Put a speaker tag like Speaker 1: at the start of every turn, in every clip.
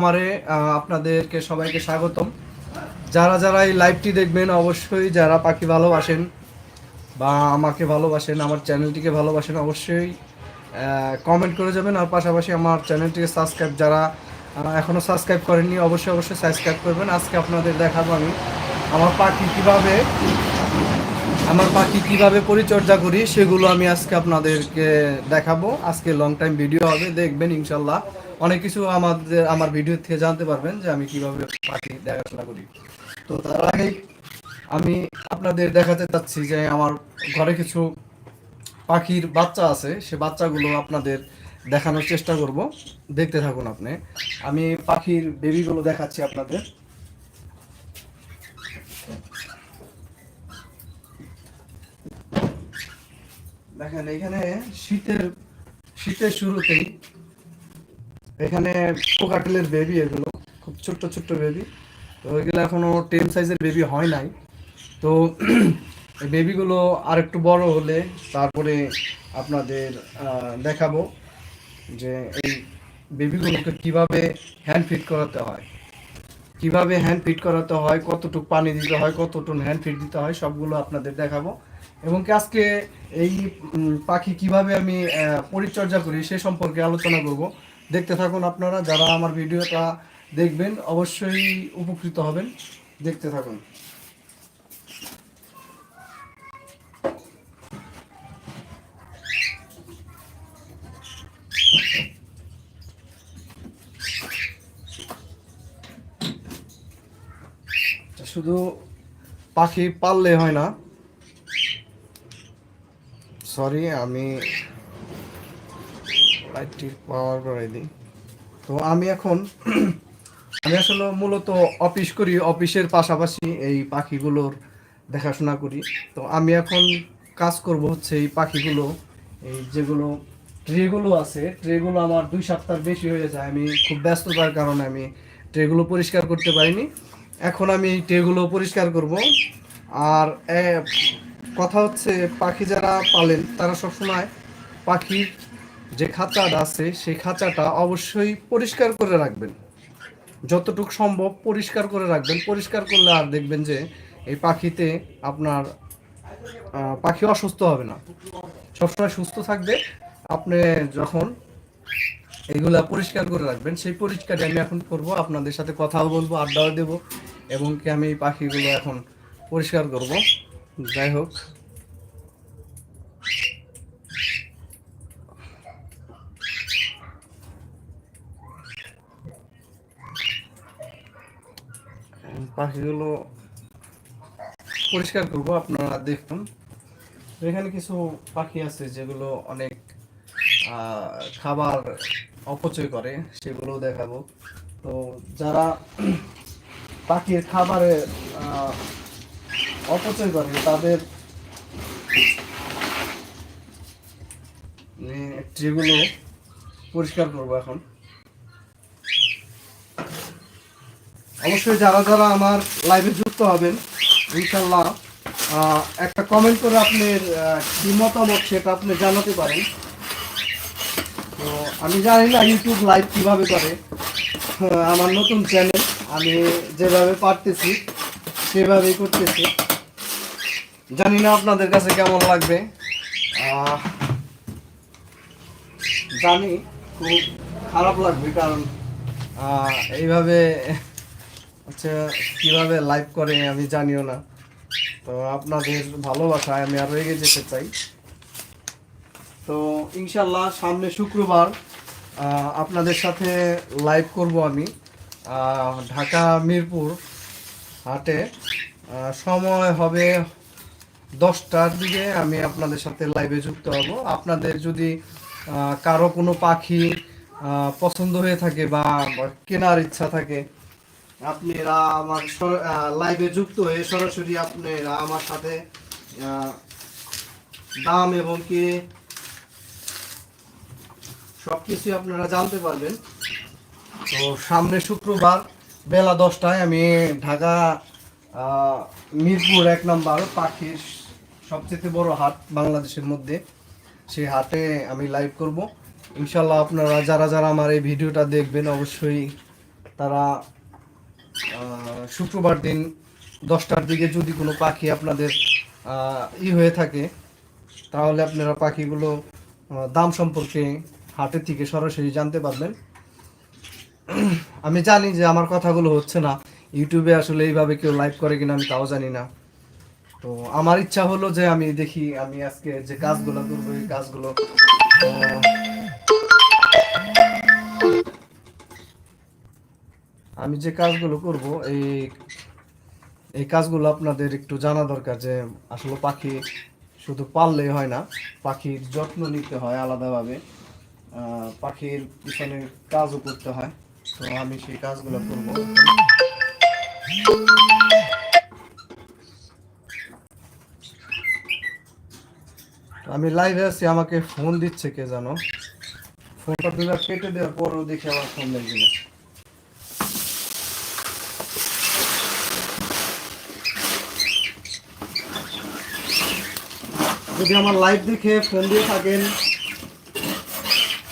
Speaker 1: আমারে আপনাদেরকে সবাইকে স্বাগতম। যারা যারা এই লাইভটি দেখবেন, অবশ্যই যারা পাখি ভালোবাসেন বা আমাকে ভালোবাসেন, আমার চ্যানেলটিকে ভালোবাসেন, অবশ্যই কমেন্ট করে যাবেন। আর পাশাপাশি আমার চ্যানেলটিকে সাবস্ক্রাইব যারা এখনও সাবস্ক্রাইব করেননি, অবশ্যই অবশ্যই সাবস্ক্রাইব করবেন। আজকে আপনাদের দেখাবো আমি আমার পাখি কীভাবে, আমার পাখি কীভাবে পরিচর্যা করি, সেগুলো আমি আজকে আপনাদেরকে দেখাবো। আজকে লং টাইম ভিডিও হবে, দেখবেন ইনশাল্লাহ। অনেক কিছু আমাদের, আমার ভিডিও থেকে জানতে পারবেন যে আমি কীভাবে পাখি দেখাশোনা করি। তো তার আগে আমি আপনাদের দেখাতে চাচ্ছি যে আমার ঘরে কিছু পাখির বাচ্চা আছে, সে বাচ্চাগুলো আপনাদের দেখানোর চেষ্টা করব। দেখতে থাকুন আপনি। আমি পাখির বেবিগুলো দেখাচ্ছি আপনাদের। দেখেন, এখানে শীতের শীতের শুরুতেই এখানে পোকাটেলের বেবি এগুলো, খুব ছোট্ট ছোট্ট বেবি তো এগুলো এখনও টেন সাইজের বেবি হয় নাই। তো এই বেবিগুলো আর একটু বড় হলে তারপরে আপনাদের দেখাবো যে এই বেবিগুলোকে কীভাবে হ্যান্ড ফিট করাতে হয়। কীভাবে হ্যান্ড ফিট করাতে হয়, কতটুকু পানি দিতে হয়, কতটুকু হ্যান্ড ফিট দিতে হয়, সবগুলো আপনাদের দেখাবো। এবং আজকে এই পাখি কীভাবে আমি পরিচর্যা করি সে সম্পর্কে আলোচনা করব। দেখতে থাকুন আপনারা যারা আমার ভিডিওটা দেখবেন অবশ্যই উপকৃত হবেন। দেখতে থাকুন। আচ্ছা, শুধু পাখি পাললে হয় না। সরি আমি লাইটটি পাওয়ার করে দিই। তো আমি এখন, আমি আসলে মূলত অফিস করি, অফিসের পাশাপাশি এই পাখিগুলোর দেখাশোনা করি। তো আমি এখন কাজ করব হচ্ছে এই পাখিগুলো, এই যেগুলো ট্রেগুলো আছে, ট্রেগুলো আমার দুই সপ্তাহ বেশি হয়ে যায়। আমি খুব ব্যস্ততার কারণে আমি ট্রেগুলো পরিষ্কার করতে পারিনি। এখন আমি এই ট্রেগুলো পরিষ্কার করব। আর কথা হচ্ছে পাখি যারা পালেন, তারা সবসময় পাখির যে খাঁচাটা আছে, সেই খাঁচাটা অবশ্যই পরিষ্কার করে রাখবেন। যতটুকু সম্ভব পরিষ্কার করে রাখবেন। পরিষ্কার করলে আর দেখবেন যে এই পাখিতে আপনার পাখি অসুস্থ হবে না। সবসময় সুস্থ থাকবে। আপনি যখন এগুলা পরিষ্কার করে রাখবেন, সেই পরিষ্কারই আমি এখন করব। আপনাদের সাথে কথাও বলব, আড্ডাও দেবো এবং কি আমি এই পাখিগুলো এখন পরিষ্কার করব। যাই হোক। পাখিগুলো পরিষ্কার করব আপনারা দেখুন। এখানে কিছু পাখি আছে যেগুলো অনেক খাবার অপচয় করে, সেগুলো দেখাবো। তো যারা পাখির খাবারে অপচয় করে, তাদের যেগুলো পরিষ্কার করব এখন। অবশ্যই যারা যারা আমার লাইভে যুক্ত হবেন ইনশাল্লাহ একটা কমেন্ট করে আপনার কি মতামত সেটা আপনি জানাতে পারেন। তো আমি জানি না ইউটিউব লাইভ কীভাবে করে। আহ, আমার নতুন চ্যানেল আমি যেভাবে পারতেছি সেভাবেই করতেছি। জানি না আপনাদের কাছে কেমন লাগবে। জানি খুব খারাপ লাগবে কারণ এইভাবে আচ্ছা কীভাবে লাইভ করে আমি জানিও না। তো আপনাদের ভালোবাসায় আমি আরও এগিয়ে যেতে চাই। তো ইনশাল্লাহ সামনে শুক্রবার আপনাদের সাথে লাইভ করব আমি ঢাকা মিরপুর হাটে। সময় হবে দশটার দিকে আমি আপনাদের সাথে লাইভে যুক্ত হব। আপনাদের যদি কারও কোনো পাখি পছন্দ হয়ে থাকে বা কেনার ইচ্ছা থাকে আপনারা আমার লাইভে যুক্ত হয়ে সরাসরি আপনারা আমার সাথে দাম এবং কি সবকিছু আপনারা জানতে পারবেন। তো সামনে শুক্রবার বেলা দশটায় আমি ঢাকা মিরপুর এক নম্বর পাখির সবচেয়ে বড় হাট বাংলাদেশের মধ্যে। সেই হাটে আমি লাইভ করব। ইনশাল্লাহ আপনারা যারা যারা আমার এই ভিডিওটা দেখবেন, অবশ্যই তারা শুক্রবার দিন দশটার দিকে যদি কোনো পাখি আপনাদের ই হয়ে থাকে, তাহলে আপনারা পাখিগুলো দাম সম্পর্কে হাটের থেকে সরাসরি জানতে পারবেন। আমি জানি যে আমার কথাগুলো হচ্ছে না, ইউটিউবে আসলে এইভাবে কেউ লাইভ করে কিনা আমি তাও জানি না। তো আমার ইচ্ছা হলো যে আমি দেখি, আমি আজকে যে কাজগুলো করব, এই কাজগুলো আমি যে কাজগুলো করব, এই এই কাজগুলো আপনাদের একটু জানা দরকার যে আসলে পাখি শুধু পাললেই হয় না, পাখির যত্ন নিতে হয় আলাদাভাবে। পাখির পিছনে কাজও করতে হয়, তো আমি সেই কাজগুলো করব। আমি লাইভে আছি, আমাকে ফোন দিচ্ছে কে জানো? ফোনটা দুবার কেটে দেওয়ার পরও দেখি আমার ফোন লাগবে যদি আমার লাইভ দেখে ফোন দিয়ে থাকেন,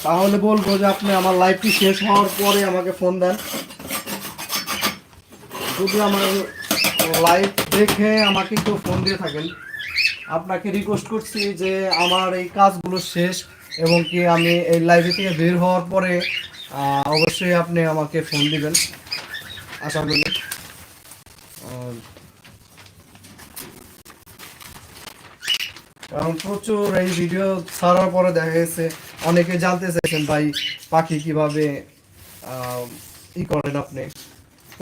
Speaker 1: তাহলে বলব যে আপনি আমার লাইভটি শেষ হওয়ার পরে আমাকে ফোন দেন। যদি আমার লাইভ দেখে আমাকে কেউ ফোন দিয়ে থাকেন, আপনাকে রিকোয়েস্ট করছি যে আমার এই কাজগুলো শেষ এবং কি আমি এই লাইভে থেকে বের হওয়ার পরে অবশ্যই আপনি আমাকে ফোন দিবেন। আশা করি কারণ প্রচুর এই ভিডিও ছাড়ার পরে দেখা গেছে, অনেকে জানতে চাইছেন ভাই পাখি কীভাবে ই করেন আপনি,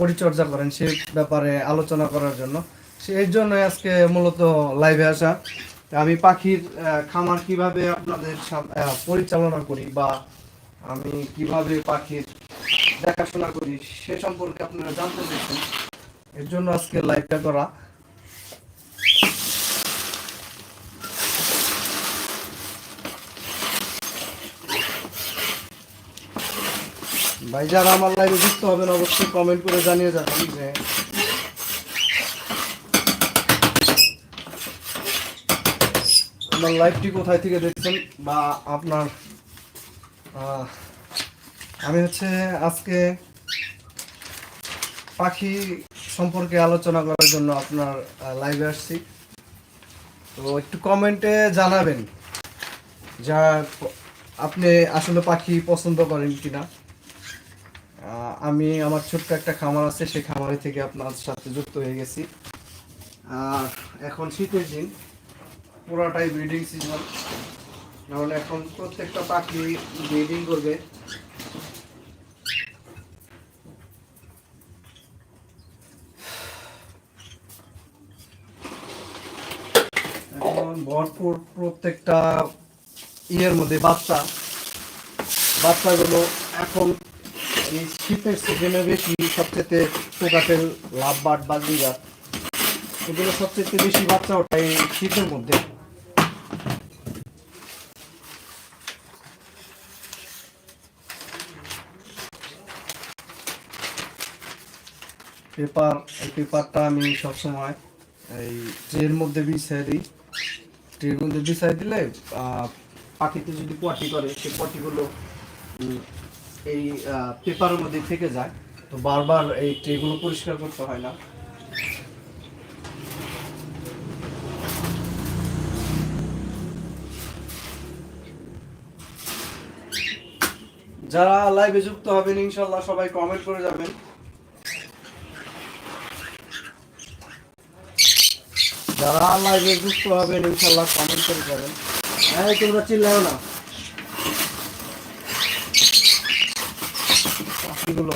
Speaker 1: পরিচর্যা করেন সে ব্যাপারে আলোচনা করার জন্য। সেই জন্য আজকে মূলত লাইভে আসা। আমি পাখির খামার কীভাবে আপনাদের পরিচালনা করি বা আমি কীভাবে পাখির দেখাশোনা করি সে সম্পর্কে আপনারা জানতে চাইছেন। এর জন্য আজকে লাইভটা করা। ভাই, যারা আমার লাইভে যুক্ত হবেন, অবশ্যই কমেন্ট করে জানিয়ে যাবেন যে আমার লাইভটি কোথায় থেকে দেখছেন বা আপনার আমি হচ্ছে আজকে পাখি সম্পর্কে আলোচনা করার জন্য আপনার লাইভে আসছি। তো একটু কমেন্টে জানাবেন, যা আপনি আসলে পাখি পছন্দ করেন কিনা। আমি আমার ছোট্ট একটা খামার আছে, সেই খামারে থেকে আপনার সাথে যুক্ত হয়ে গেছি। আর এখন শীতের দিন, পুরোটাই ব্রিডিং সিজন কারণ এখন প্রত্যেকটা পাখি ব্রিডিং করবে। এখন ভরপুর প্রত্যেকটা ইয়ের মধ্যে বাচ্চা। বাচ্চাগুলো এখন এই শীতের সিজনে বেশি সবচেয়ে পোকাটেল লাভ বাট বাগিঘাট এগুলো সবচেয়ে বেশি বাচ্চা ওঠে এই শীতের মধ্যে। পেপার, এই পেপারটা আমি সবসময় এই ট্রের মধ্যে বিছিয়ে দিই। ট্রের মধ্যে বিছিয়ে দিলে পাখিতে যদি পটি করে সেই পটিগুলো এই পেপারের মধ্যে থেকে যায়। তো বারবার এই ট্রেগুলো পরিষ্কার করতে হয় না। যারা লাইভে যুক্ত হবেন ইনশাল্লাহ সবাই কমেন্ট করে যাবেন। যারা লাইভে যুক্ত হবেন ইনশাল্লাহ কমেন্ট করে যাবেন। হ্যাঁ তোমরা চিল্লাও না। পাখিগুলো।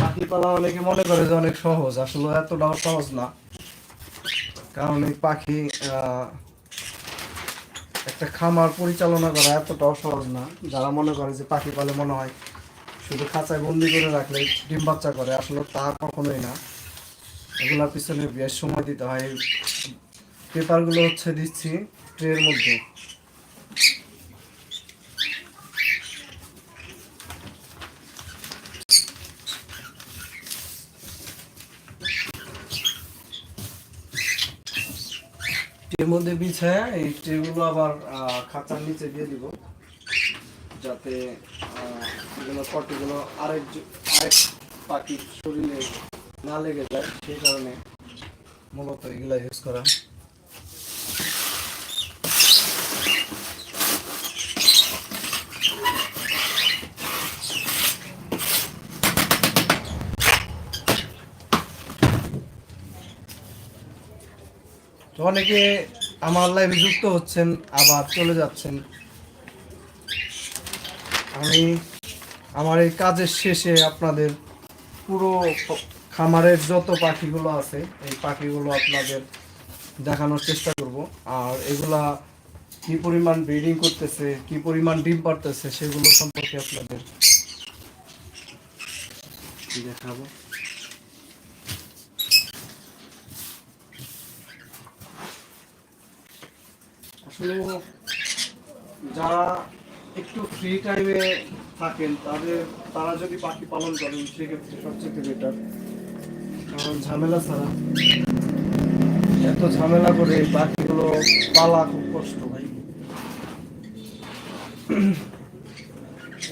Speaker 1: পাখি পালা অনেকে মনে করে যে অনেক সহজ? আসলে এতটাও সহজ না। কারণ এই পাখি একটা খামার পরিচালনা করা এতটাও সহজ না। যারা মনে করে যে পাখি পালে মনে হয় শুধু খাঁচায় বন্দি করে রাখলে ডিম বাচ্চা করে, আসলে তা কখনোই না। এগুলোর পিছনে বেশ সময় দিতে হয়। পেপারগুলো হচ্ছে দিচ্ছি। ট্রের মধ্যে। ট্রের মধ্যে বিছায়া এই ট্রেগুলো আবার খাঁচার নিচে দিয়ে দিব। যাতে এগুলো পটিগুলো আরেক আরেক পাখির শরীরে না লেগে যায়, সেই কারণে মূলত এগুলা ইউজ করা। অনেকে আমার লাইভে যুক্ত হচ্ছেন, আবার চলে যাচ্ছেন। আমি আমার এই কাজের শেষে আপনাদের পুরো খামারের যত পাখিগুলো আছে, এই পাখিগুলো আপনাদের দেখানোর চেষ্টা করব। আর এগুলা কি পরিমাণ ব্রিডিং করতেছে, কি পরিমাণ ডিম পারতেছে সেগুলো সম্পর্কে আপনাদের দেখাবো। আসলে যারা একটু ফ্রি টাইমে থাকেন, তাদের, তারা যদি পাখি পালন করেন, সেক্ষেত্রে সবচেয়ে বেটার কারণ ঝামেলা ছাড়া এত ঝামেলা করে পাখিগুলো পালা খুব কষ্ট ভাই।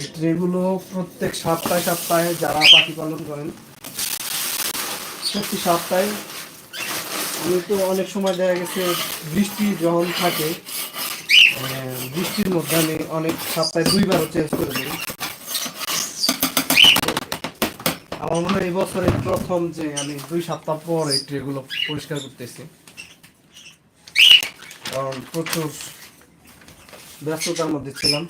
Speaker 1: এই ট্রেগুলো প্রত্যেক সপ্তাহে সপ্তাহে যারা পাখি পালন করেন, প্রতি সপ্তাহে, আমি তো অনেক সময় দেখা গেছে বৃষ্টি যখন থাকে বৃষ্টির মধ্যে আমি অনেক সপ্তাহে দুইবারও চেঞ্জ করে দিই। আমার মনে হয় এই প্রথম যে আমি দুই সপ্তাহ পর এই ট্রেগুলো পরিষ্কার করতেছি। কারণ প্রচুর ব্যস্ততার মধ্যে ছিলাম।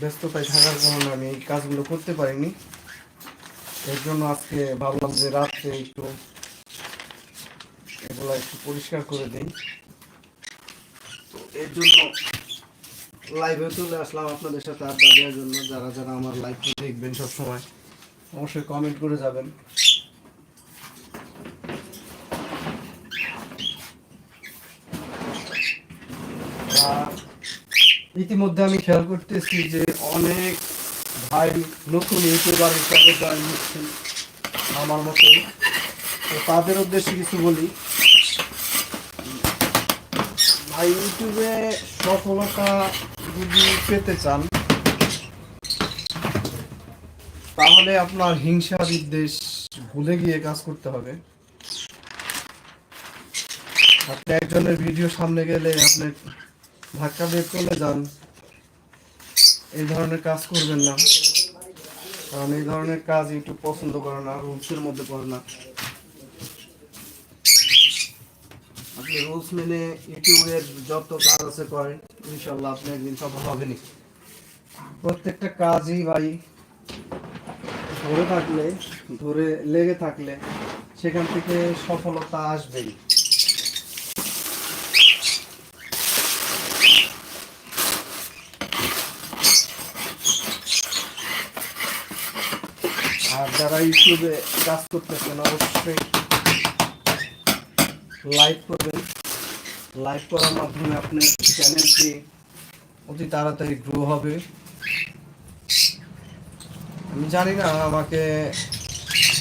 Speaker 1: ব্যস্ততায় থাকার কারণে আমি এই কাজগুলো করতে পারিনি। এর জন্য আজকে ভাবলাম যে রাত্রে একটু এগুলো একটু পরিষ্কার করে দিই। এর জন্য লাইভে চলে আসলাম আপনাদের সাথে আড্ডা দেওয়ার জন্য। যারা যারা আমার লাইভটি দেখবেন সব সময় অবশ্যই কমেন্ট করে যাবেন। ইতিমধ্যে আমি খেয়াল করতেছি যে অনেক ভাই নতুন ইউটিউবার হিসাবে জয়েন হচ্ছেন আমার মতোই তো তাদের উদ্দেশ্যে কিছু বলি। ভাই, ইউটিউবে সফলতা যদি পেতে চান, তাহলে আপনার হিংসা বিদ্বেষ ভুলে গিয়ে কাজ করতে হবে। আপনি একজনের ভিডিও সামনে গেলে আপনি ধাক্কা দিয়ে চলে যান। এই ধরনের কাজ করবেন না। কারণ এই ধরনের কাজ ইউটিউব পছন্দ করে না রুলসের মধ্যে করে না। রুলস মেনে ইউটিউবের যত কাজ আছে করেন ইনশাল্লাহ আপনি একদিন সফল হবেনই। প্রত্যেকটা কাজই ভাই ধরে থাকলে, ধরে লেগে থাকলে সেখান থেকে সফলতা আসবেই। আর যারা ইউটিউবে কাজ করতেছেন, অবশ্যই লাইক করবেন। লাইক করার মাধ্যমে আপনার চ্যানেলটি অতি তাড়াতাড়ি গ্রো হবে। আমি জানি না আমাকে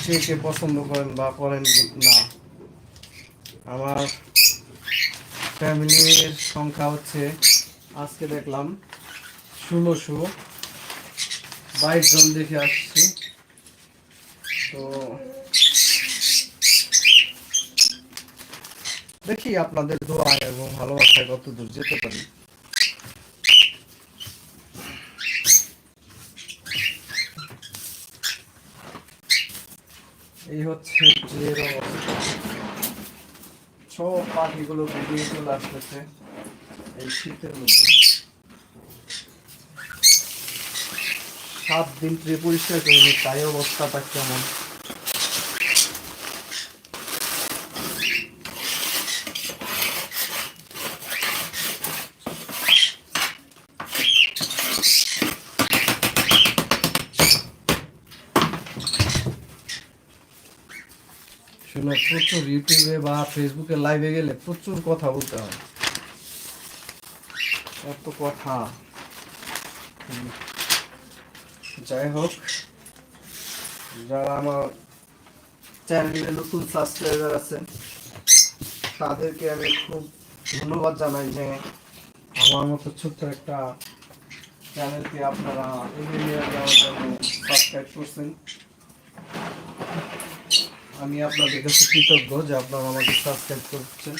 Speaker 1: কে কে পছন্দ করেন বা করেন না। আমার ফ্যামিলির সংখ্যা হচ্ছে, আজকে দেখলাম ষোলোশো। বাইশ জন দেখে আসছি। তো দেখি আপনাদের দোয়া এবং ভালোবাসায় কত দূর যেতে পারি। এই হচ্ছে সব পাখিগুলো বেরিয়ে চলে আসতেছে এই শীতের মধ্যে। সাত দিন ট্রে পরিষ্কার করিনি তাই অবস্থাটা কেমন? শোনো প্রচুর ইউটিউবে বা ফেসবুকে লাইভে গেলে প্রচুর কথা বলতে হয়। এত কথা। যাই হোক, যারা আমার চ্যানেলে নতুন সাবস্ক্রাইবার আছেন, তাদেরকে আমি খুব ধন্যবাদ জানাই যে আমার মতো ছোট্ট একটা চ্যানেলকে আপনারা এগিয়ে নিয়ে যাওয়ার জন্য সাবস্ক্রাইব করছেন। আমি আপনাদের কাছে কৃতজ্ঞ যে আপনারা আমাকে সাবস্ক্রাইব করছেন।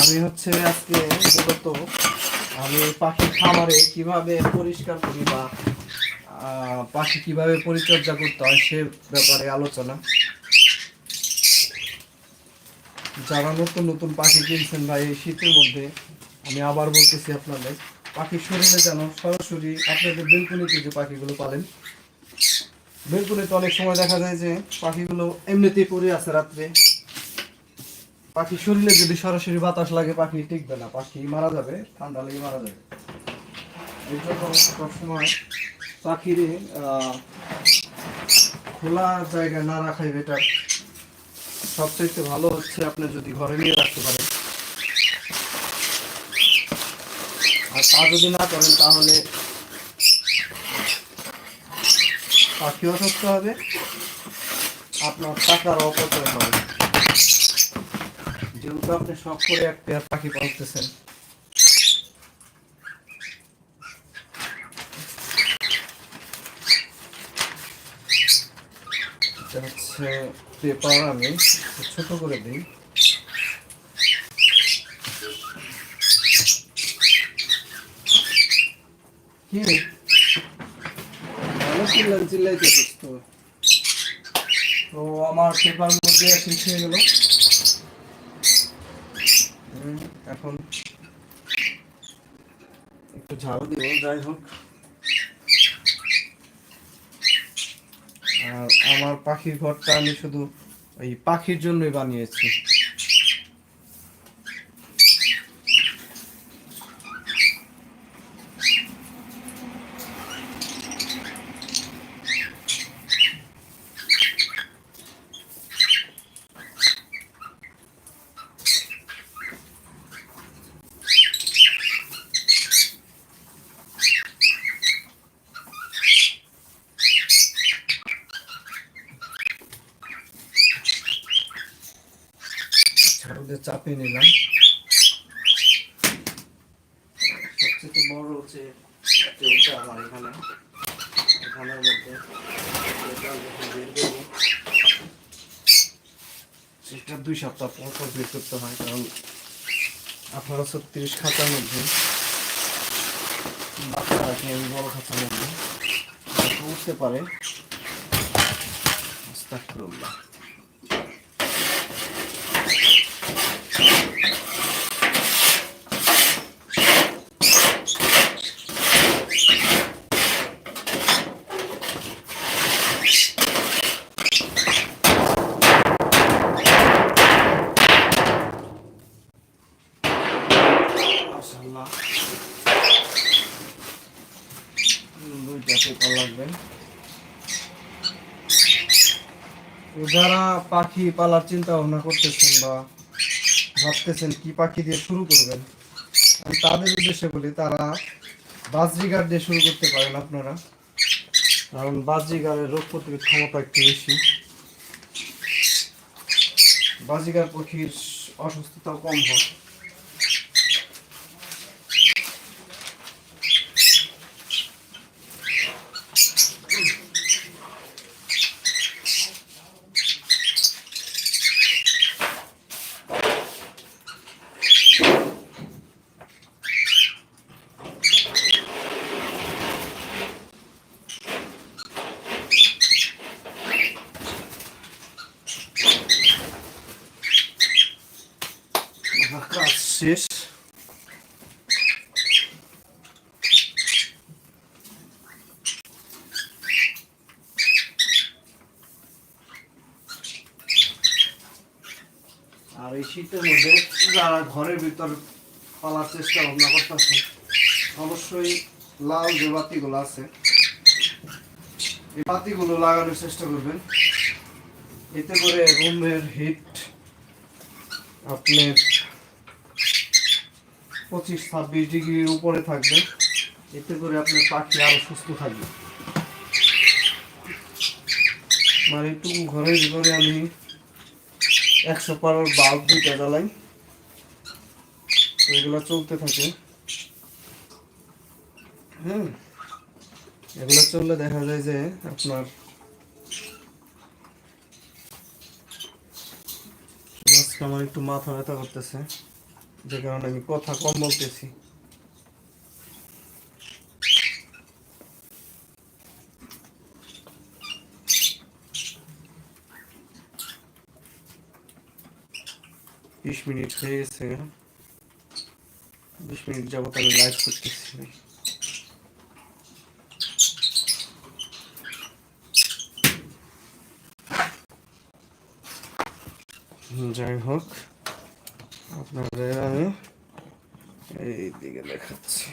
Speaker 1: আমি হচ্ছে আজকে মূলত আমি পাখির খামারে কীভাবে পরিষ্কার করি বা পাখি কীভাবে পরিচর্যা করতে হয় সে ব্যাপারে আলোচনা। যারা নতুন নতুন পাখি কিনছেন ভাই, এই শীতের মধ্যে, আমি আবার বলতেছি আপনাদের পাখির শরীরে যেন সরাসরি আপনাদের বেলকুনিতে যে পাখিগুলো পালেন, বেলকুনিতে অনেক সময় দেখা যায় যে পাখিগুলো এমনিতেই পড়ে আছে রাত্রে। পাখির শরীরে যদি সরাসরি বাতাস লাগে, পাখি টিকবে না, পাখি মারা যাবে, ঠান্ডা লেগে মারা যাবে। এই পাখিরে খোলা জায়গায় না রাখাই বেটার সবচেয়ে ভালো হচ্ছে আপনি যদি ঘরে নিয়ে রাখতে পারেন। আর তা যদি না করেন তাহলে পাখি অসুস্থ হবে? আপনার টাকার অপচয় হবে। যেহেতু আপনি সব করে এক পেয়ার পাখি পালতেছেন। এটা হচ্ছে পেপার আমি ছোট করে দিই। তো আমার পেপার মধ্যে এখন একটু ঝাড়ু দিব, যাই হোক আর আমার পাখির ঘরটা আমি শুধু ওই পাখির জন্যই বানিয়েছি। চাপিয়ে নিলাম। সবচেয়ে বড় হচ্ছে এটা আমার এখানে, এখানের মধ্যে এটা দুই সপ্তাহ পর পর বের করতে হয়, কারণ আঠারো ছত্রিশ খাতার মধ্যে আমি বড় খাতার মধ্যে। উঠতে পারে। আস্তাগফিরুল্লাহ মাশাআল্লাহ হুম, দুইটা পেপার লাগবে তো যারা পাখি পালার চিন্তা ভাবনা করতেছেন বা ভাবতেছেন কি পাখি দিয়ে শুরু করবেন? আমি তাদের উদ্দেশ্যে বলি, তারা বাজরিগার দিয়ে শুরু করতে পারেন আপনারা। কারণ বাজরিগারের রোগ প্রতিরোধ ক্ষমতা একটু বেশি। বাজিগার পাখির অসুস্থতাও কম হয় কাজ শেষ আর এই শীতের মধ্যে যারা ঘরের ভিতর পালার চেষ্টা ভাবনা করতেছে, অবশ্যই লাল যে বাতিগুলো আছে, এই বাতিগুলো লাগানোর চেষ্টা করবেন। এতে করে রুমের হিট আপনার পঁচিশ ছাব্বিশ ডিগ্রির উপরে থাকবে। এতে করে আপনার পাখি আরও সুস্থ থাকবে। মানে একটু ঘরের ভিতরে আমি একশো পাওয়ার বাল্ব দুইটা জ্বালাই। এগুলো চলতে থাকে। হুম। এগুলো চললে দেখা যায় যে আপনার আমার একটু মাথা ব্যথা করতেছে। যে কারণে আমি কথা কম বলতেছি। বিশ মিনিট হয়ে গেছে বিশ মিনিট যাবত আমি লাইভ করতেছি। যাই হোক, আপনাদের আমি এই দিকে দেখাচ্ছি।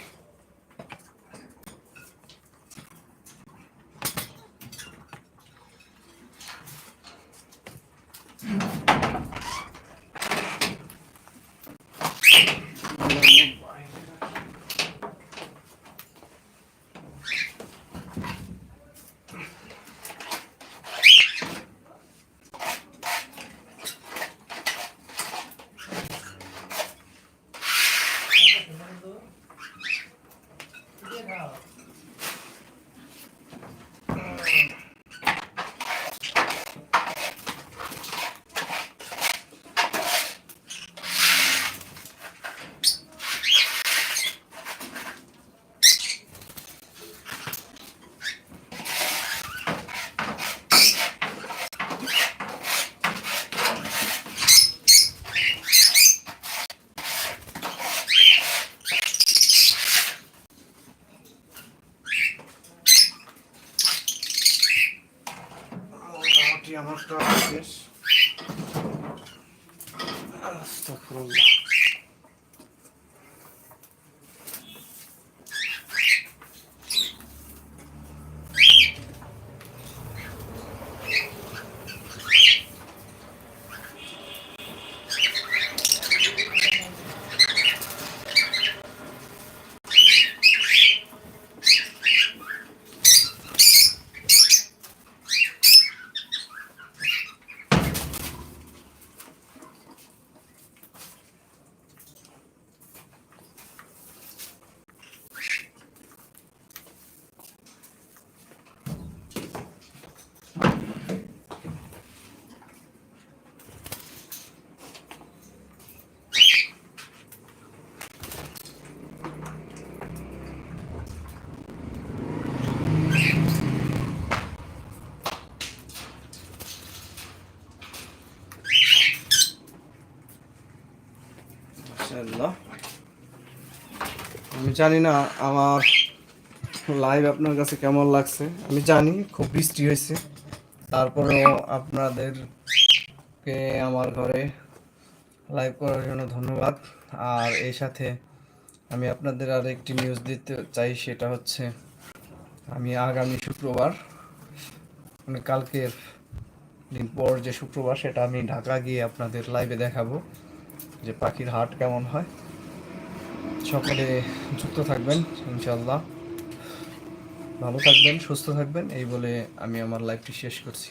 Speaker 1: জানি না আমার লাইভ আপনার কাছে কেমন লাগছে। আমি জানি, খুব বৃষ্টি হয়েছে। তারপরেও আপনাদেরকে আমার ঘরে লাইভ করার জন্য ধন্যবাদ। আর এই সাথে আমি আপনাদের আর একটি নিউজ দিতে চাই, সেটা হচ্ছে আমি আগামী শুক্রবার মানে কালকের দিন পর যে শুক্রবার, সেটা আমি ঢাকা গিয়ে আপনাদের লাইভে দেখাবো যে পাখির হাট কেমন হয়। সকলে যুক্ত থাকবেন ইনশাল্লাহ ভালো থাকবেন, সুস্থ থাকবেন, এই বলে আমি আমার লাইফটি শেষ করছি।